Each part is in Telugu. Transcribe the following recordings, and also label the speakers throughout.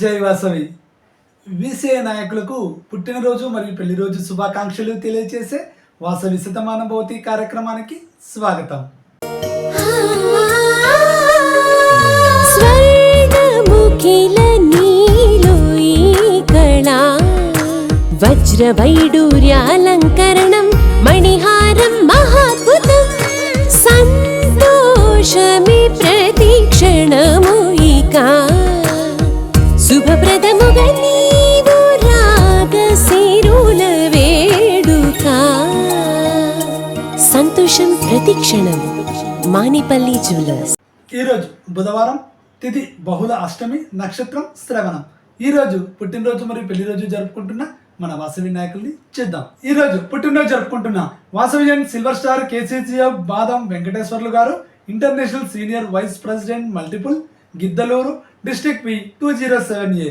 Speaker 1: జై వాసవి. విసిఐ నాయకులకు పుట్టినరోజు మరియు పెళ్ళి రోజు శుభాకాంక్షలు తెలియజేసే వాసవి శతమానభవతి కార్యక్రమానికి స్వాగతం.
Speaker 2: వజ్ర వైడూర్యాలంకరణం మణిహారం మహాద్భుతం సంతోషమి ప్రతి క్షణం మానిపల్లి జ్యువెలర్స్.
Speaker 1: ఈరోజు బుధవారం తిథి బహుళ అష్టమి నక్షత్రం శ్రవణం. ఈరోజు పుట్టినరోజు మరియు పెళ్ళి రోజు జరుపుకుంటున్న మన వాసవి నాయకుల్ని చేద్దాం. ఈ రోజు పుట్టినరోజు జరుపుకుంటున్న వాసవిజన్ silver star KCCF Badam Venkateswarlu గారు international senior vice president multiple Giddalur district P two zero seven A.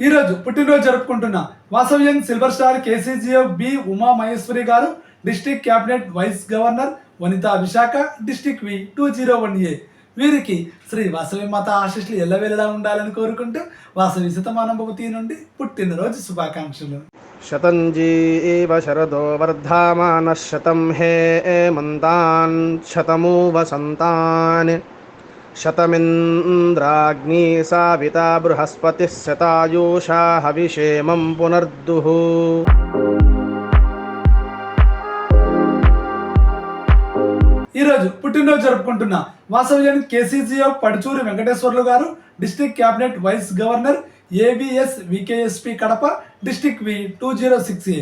Speaker 1: ఈరోజు పుట్టినరోజు జరుపుకుంటున్న Vasavyam silver star KCGF B Uma Maheshwari గారు district cabinet vice governor Vanitha Visakha district V two zero one A. వీరికి శ్రీ వాసవి మాత ఆశీస్సులు ఎల్లవేళలా ఉండాలని కోరుకుంటూ వాసవి శతమానభవతి నుండి పుట్టినరోజు శుభాకాంక్షలు.
Speaker 3: శతంజీ శరదో వర్ధమాన శతం హే మంతాన్ శతము వసంతాన్ शतमिन्द्राग्नी साविता बृहस्पतिः शतायुषा हविषेमं पुनर्दुः
Speaker 1: ఈ రోజు పుట్టినరోజు జరుపుకుంటున్న వాసవ్యం KCGF Paduchuri Venkateswarlu garu district cabinet vice governor ABS VKSP Kadapa district V two zero six A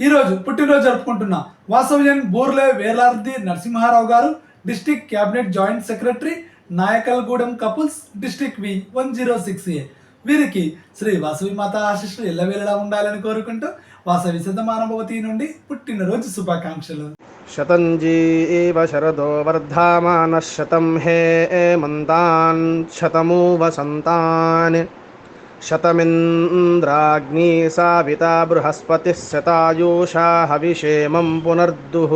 Speaker 1: ఈరోజు పుట్టినరోజు జరుపుకుంటున్న వాసవ్యన్ బూర్లే వేలార్ది నరసింహారావు గారు district cabinet joint secretary Nayakalgudem couples district V one zero six A. వీరికి శ్రీ వాసవి మాత ఆశిష్లు ఎల్లవేళలా ఉండాలని కోరుకుంటూ వాసవి సిద్ధమానభవతి నుండి పుట్టినరోజు శుభాకాంక్షలు.
Speaker 3: శతంజీ శరదో వర్ధమాన శతం హే మంతాన్ శతమూ వసంతాన్ शतमिन्द्राग्नी साविता बृहस्पतिः शतायुषा हविषेमं पुनर्दुः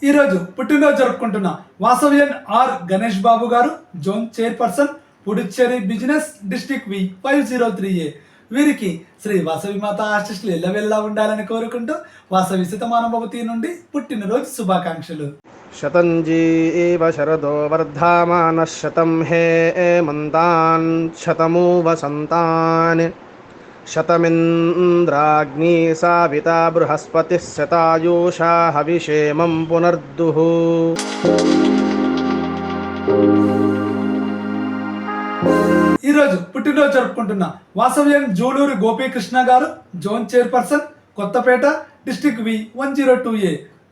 Speaker 1: ఈ రోజు పుట్టినరోజు జరుపుకుంటున్న వాసవ్యన్ R Ganesh Babu garu zone chairperson Puducherry business district V five zero three A వీరికి శ్రీ వాసవి మాత ఆశీస్సులు ఎల్లవెల్లా ఉండాలని కోరుకుంటూ వాసవి శతమానభవతి నుండి పుట్టినరోజు శుభాకాంక్షలు
Speaker 3: शतञ्जी एव शरदो वर्धामानः शतं हे एमन्तान् शतमु वसन्तान् शतमिन्द्राग्नी साविता बृहस्पतिः शतायुषा हविषेमं पुनर्दुः
Speaker 1: ఈ రోజు పుట్టినరోజు జరుపుకుంటున్న వాసవ్యం Juluru Gopikrishna garu zone chairperson Kothapeta district V one zero two A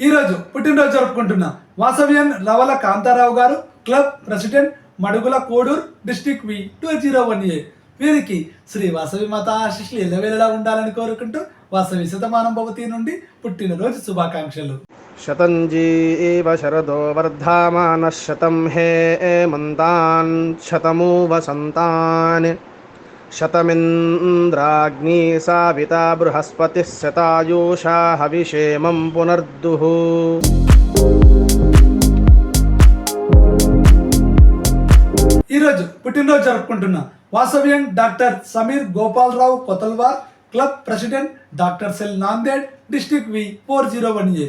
Speaker 1: ఈరోజు పుట్టినరోజు జరుపుకుంటున్న వాసవ్యన్ రవల కాంతారావు గారు club president Madugula Koduru district V two zero one A. వీరికి శ్రీ వాసవి మాత ఆశిష్లు ఎల్లవేళలా ఉండాలని కోరుకుంటూ వాసవి శతమానం భవతి నుండి పుట్టినరోజు శుభాకాంక్షలు.
Speaker 3: శతంజీ శరదో వర్ధమాన శతం హే మంతాన్ శతము వసంతాన్ శతమింద్రాగ్నీ సావితా బృహస్పతి శతాయూషా హవిషేమం పునర్దుః.
Speaker 1: ఈరోజు పుట్టినరోజు జరుపుకుంటున్న Vasavyam doctor Sameer Gopalrao Kotalwar club president doctor cell Nanded district V four zero one A.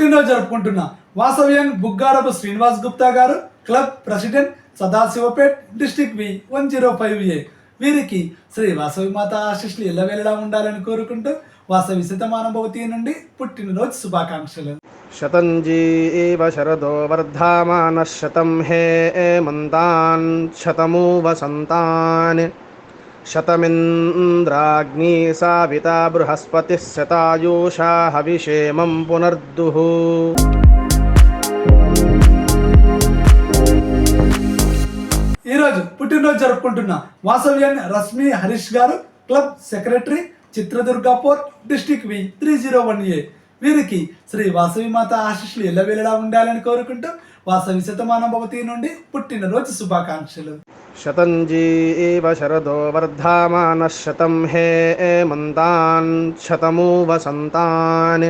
Speaker 1: పుట్టినరోజు జరుపుకుంటున్న వాసవ్యన్ బుగ్గారపు శ్రీనివాస్ గుప్తా గారు club president Sadashivpet district V one zero five A. వీరికి శ్రీ వాసవి మాత ఆశీస్సులు ఎల్లవేళలా ఉండాలని కోరుకుంటూ వాసవి శతమానం భవతి నుండి పుట్టినరోజు శుభాకాంక్షలు.
Speaker 3: శతంజీ ఏవ శరదో వర్ధమాన శతం హే మంతాన్ శతమూ వసంతాన్ శతమింద్రాగ్నీ సావితా బృహస్పతి శతాయూషా హవిషేమం పునర్దుః
Speaker 1: ఈరోజు పుట్టినరోజు జరుపుకుంటున్న వాసవ్యం రశ్మి హరీష్ గారు club secretary Chitradurgapur district V three zero one A. వీరికి శ్రీ వాసవి మాత ఆశీస్సులు ఎల్లవేళలా ఉండాలని కోరుకుంటూ వాసవి శతమానం భవతి నుండి పుట్టినరోజు శుభాకాంక్షలు.
Speaker 3: శతంజీ ఏవ శరదో వర్ధమానः శతం హే మంతాన్ శతమూ వసంతాన్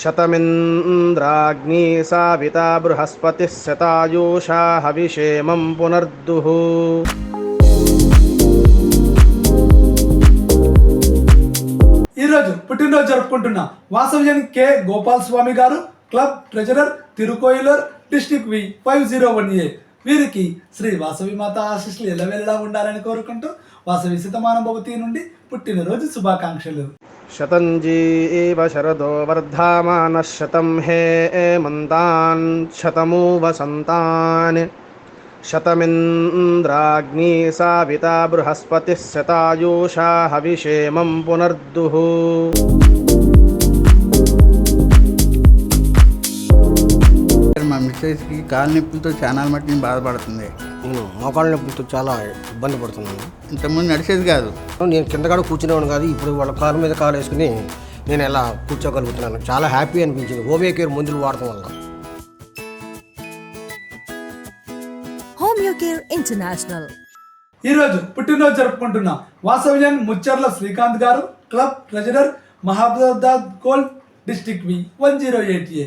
Speaker 3: శతమింద్రాగ్నీ సావితా బృహస్పతిः శతాయూషా హవిషేమం పునర్దుః.
Speaker 1: ఈరోజు పుట్టినరోజు జరుపుకుంటున్న వాసవ్యం కె. గోపాల్ స్వామి గారు club treasurer Tirukoilur district V five zero one A. వీరికి శ్రీ వాసవి మాత ఆశీస్సులు ఎల్లవేళలా ఉండాలని కోరుకుంటూ వాసవి శతమానం భవతి నుండి పుట్టినరోజు శుభాకాంక్షలు.
Speaker 3: శతంజీ శరదో వర్ధమాన శతం హే మంతాన్ శతమూ వసంతాన్ శతమింద్రాగ్ని సావితా బృహస్పతి శతాయూషా హవిషేమం పునర్దుః.
Speaker 4: మా మిస్సెస్కి కాలు నొప్పులతో చాలా మట్టి నేను బాధపడుతుంది
Speaker 5: నేను మోకాళ్ళ నొప్పులతో చాలా ఇబ్బంది పడుతున్నాను.
Speaker 4: ఇంతకుముందు నడిచేది కాదు.
Speaker 5: నేను కింద కూడా కూర్చునేవాడు కాదు ఇప్పుడు వాళ్ళ కాలు మీద కాలు వేసుకుని నేను ఎలా కూర్చోగలుగుతున్నాను. చాలా హ్యాపీ అనిపించింది హోమియో కేర్ మందులు వాడటం వల్ల.
Speaker 6: Care International.
Speaker 1: ఈరోజు పుట్టినరోజు జరుపుకుంటున్న వాసవ్యం ముచ్చర్ల శ్రీకాంత్ గారు club treasurer Mahabubabad gold district V one zero eight A.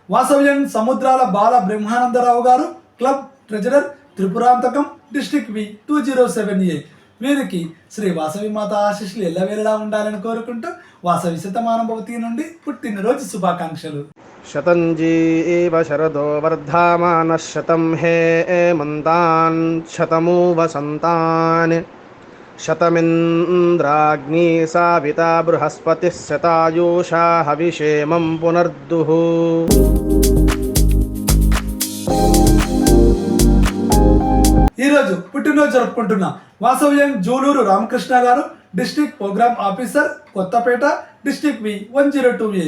Speaker 1: వాసవ్యం సముద్రాల బాల బ్రహ్మానందరావు గారు club treasurer Tripurantakam district V two zero seven A. వీరికి శ్రీ వాసవి మాత ఆశీస్సులు ఎల్లవేళలా ఉండాలని కోరుకుంటూ వాసవి శతమానుభవతి నుండి పుట్టినరోజు శుభాకాంక్షలు.
Speaker 3: శతంజీ ఏవ శరదో వర్ధామాన శతం హే మంతాన్ శతమూ వసంతాన్ శతమింద్రాగ్నీ సావితా బృహస్పతి శతాయూషా హవిషేమం పునర్దుః.
Speaker 1: ఈరోజు పుట్టినరోజు జరుపుకుంటున్న వాసవ్యం జూలూరు రామకృష్ణ గారు district programme officer Kothapeta district V one zero two A.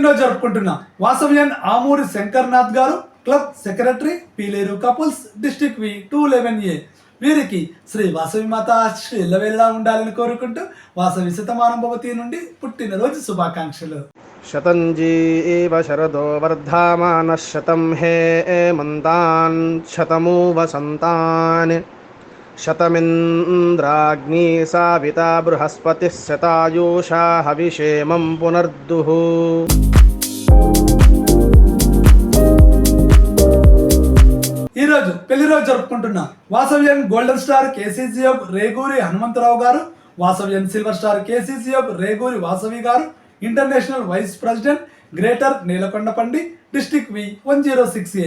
Speaker 1: ఈరోజు పుట్టినరోజు జరుపుకుంటున్న. వాసవ్యన్ ఆమూరి శంకర్నాథ్ గారు club secretary Piler couples district V two eleven A. వీరికి శ్రీ వాసవి మాత ఎల్లవేళలా ఉండాలని కోరుకుంటూ వాసవి శతమానం భవతి నుండి పుట్టినరోజు శుభాకాంక్షలు.
Speaker 3: శతంజీ శరదో వర్ధమాన శతం హే మంతాన్ శతమూ వసంతాన్ శతమింద్రాగ్ని సావితా బృహస్పతి శతాయూషా హవిషేమం పునర్దుః.
Speaker 1: ఈరోజు పెళ్ళి రోజు జరుపుకుంటున్న Vasavyam golden star KCCF Reguri Hanumantharao గారు Vasavyam silver star KCCF Reguri Vasavi గారు international vice president greater Nilakondapandi district V one zero six A.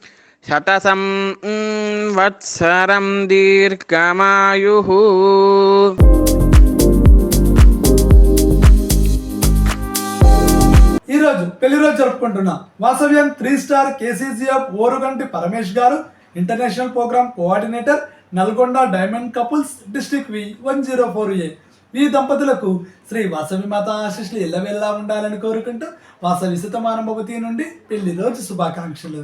Speaker 7: శతసం వత్సరం
Speaker 1: దీర్ఘమాయు ఈరోజు పెళ్ళి రోజు జరుపుకుంటున్న Vasavyam three star KCCF Oruganti Paramesh గారు international programme coordinator Nalgonda diamond couples district V one zero four A. ఈ దంపతులకు శ్రీ వాసవి మాత ఆశిష్లు ఎల్లవెల్లా ఉండాలని కోరుకుంటూ వాసవి సుతమానం భవతి నుండి పెళ్ళి రోజు శుభాకాంక్షలు.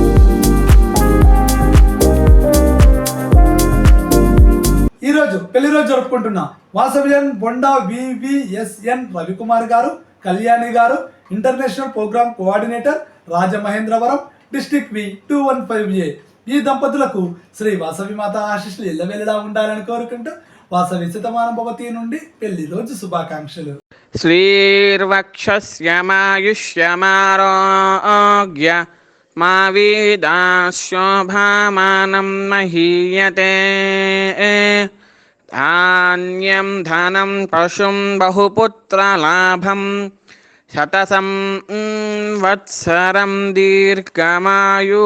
Speaker 1: ఈరోజు పెళ్ళి రోజు జరుపుకుంటున్నాం వాసవ్యన్ బొండా వివిఎస్ఎన్ రవికుమార్ గారు కళ్యాణి గారు international programme coordinator Rajamahendravaram district V two one five A. ఈ దంపతులకు శ్రీ వాసవి మాత ఆశీస్సులు ఎల్లవెల్లలా ఉండాలని కోరుకుంటూ వాసవి శతమానం భవతి నుండి పెళ్ళి రోజు శుభాకాంక్షలు.
Speaker 7: శ్రీర్వక్ష శ్యామాయుష్యమారోగ్య మా వీదా మహీయతే ధాన్యం ధనం పశుం బహుపుత్రలాభం శతసం వత్సరం
Speaker 1: దీర్ఘమాయు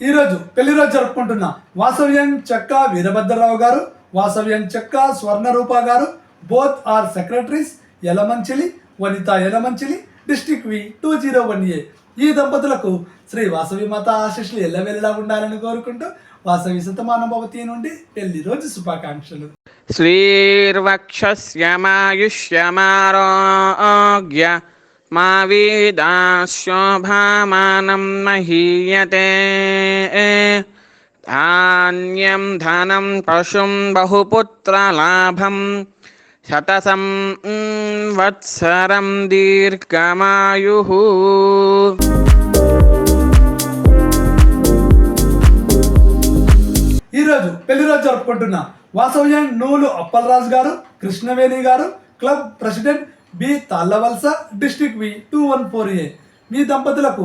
Speaker 1: ఈరోజు పెళ్ళి రోజు జరుపుకుంటున్న వాసవ్యం చెక్క వీరభద్రరావు గారు వాసవ్యం చెక్క స్వర్ణరూప గారు both are secretaries Yalamanchili Vanitha Yalamanchili district V two zero one A. ఈ దంపతులకు శ్రీ వాసవి మాత ఆశీస్సులు ఎల్లవెల్లా ఉండాలని కోరుకుంటూ వాసవి శతమానుభవతి నుండి పెళ్ళి రోజు శుభాకాంక్షలు.
Speaker 7: శ్రీర్వక్షమాయుష్యమారోగ్య మా వీదాశోభామానం మహీయతే. ధాన్యం ధనం పశుం బహుపుత్రలాభం శతసం వత్సరం
Speaker 1: దీర్ఘమాయు. ఈరోజు పెళ్ళి రోజు జరుపుకుంటున్న వాసవ్యం నూలు అప్పలరాజు గారు కృష్ణవేణి గారు club president B Tallavalasa district V two one four A. మీ దంపతులకు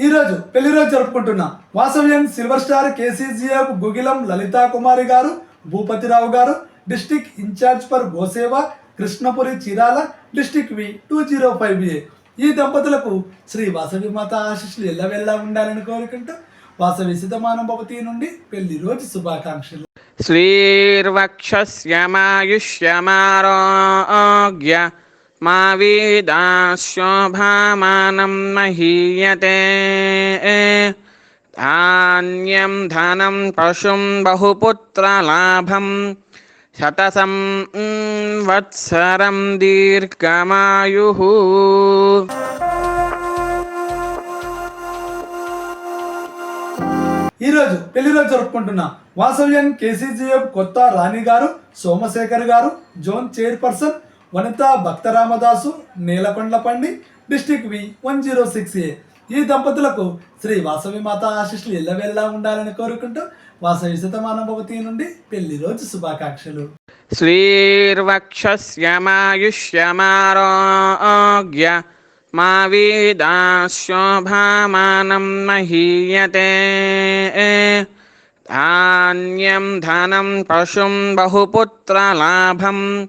Speaker 1: ఈరోజు పెళ్ళి రోజు జరుపుకుంటున్న వాసవ్యం silver star KCGF Gugilam Lalitha Kumari garu Bhupathi Rao garu district in charge for Goseva Krishnapuri Chirala district V two zero five A. ఈ దంపతులకు శ్రీ వాసవి మాత ఎలా ఎల్లవెల్లా ఉండాలని కోరుకుంటూ వాసవి సిద్ధమానం భవతి నుండి పెళ్ళి రోజు శుభాకాంక్షలు.
Speaker 7: శ్రీర్వక్షమాయుష్యమారోగ్య మా వేదాశోభామానం మహీయతే ధాన్యం ధనం పశుం బహుపుత్రలాభం శతసం వత్సరం దీర్ఘమాయు
Speaker 1: ఈరోజు పెళ్ళి రోజు జరుపుకుంటున్న వాసవ్యం కేసీజీఎఫ్ కొత్త రాణి గారు సోమశేఖర్ గారు zone chairperson Vanitha Bhaktaramadasu Nelakondalapandi district V one zero six A. ఈ దంపతులకు శ్రీ వాసవి మాత ఆశిష్లు ఎల్లవెల్లా ఉండాలని కోరుకుంటూ వాసవి శతమానభవతి నుండి పెళ్ళి రోజు శుభాకాంక్షలు.
Speaker 7: శ్రీర్వక్షమాయుష్యమారోగ్య మా వీదాశోభామానం మహీయతే. ధాన్యం ధనం పశుం బహుపుత్రలాభం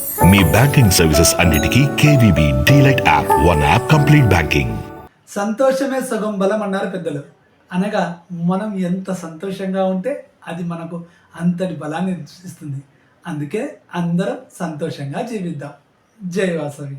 Speaker 8: మీ బ్యాంకింగ్ సర్వీసెస్ అన్నిటికీ KVB DLight app. One app complete banking
Speaker 1: సంతోషమే సగం బలం అన్నారు పెద్దలు. అనగా మనం ఎంత సంతోషంగా ఉంటే అది మనకు అంతటి బలాన్ని ఇస్తుంది అందుకే అందరం సంతోషంగా జీవిద్దాం. జై వాసవి.